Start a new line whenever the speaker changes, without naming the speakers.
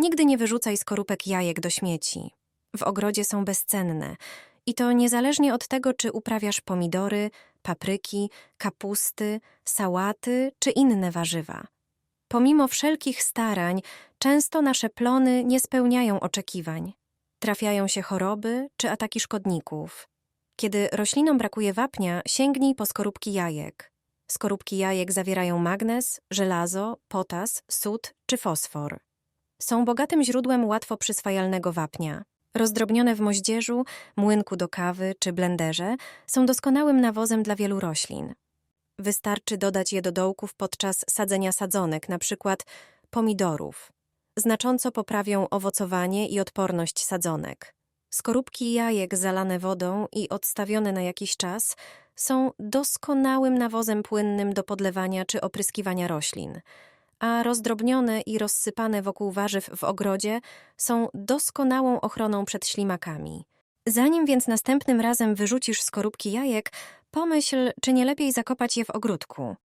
Nigdy nie wyrzucaj skorupek jajek do śmieci. W ogrodzie są bezcenne i to niezależnie od tego, czy uprawiasz pomidory, papryki, kapusty, sałaty czy inne warzywa. Pomimo wszelkich starań, często nasze plony nie spełniają oczekiwań. Trafiają się choroby czy ataki szkodników. Kiedy roślinom brakuje wapnia, sięgnij po skorupki jajek. Skorupki jajek zawierają magnez, żelazo, potas, sód czy fosfor. Są bogatym źródłem łatwo przyswajalnego wapnia. Rozdrobnione w moździerzu, młynku do kawy czy blenderze są doskonałym nawozem dla wielu roślin. Wystarczy dodać je do dołków podczas sadzenia sadzonek, przykład pomidorów. Znacząco poprawią owocowanie i odporność sadzonek. Skorupki jajek zalane wodą i odstawione na jakiś czas są doskonałym nawozem płynnym do podlewania czy opryskiwania roślin, a rozdrobnione i rozsypane wokół warzyw w ogrodzie są doskonałą ochroną przed ślimakami. Zanim więc następnym razem wyrzucisz skorupki jajek, pomyśl, czy nie lepiej zakopać je w ogródku.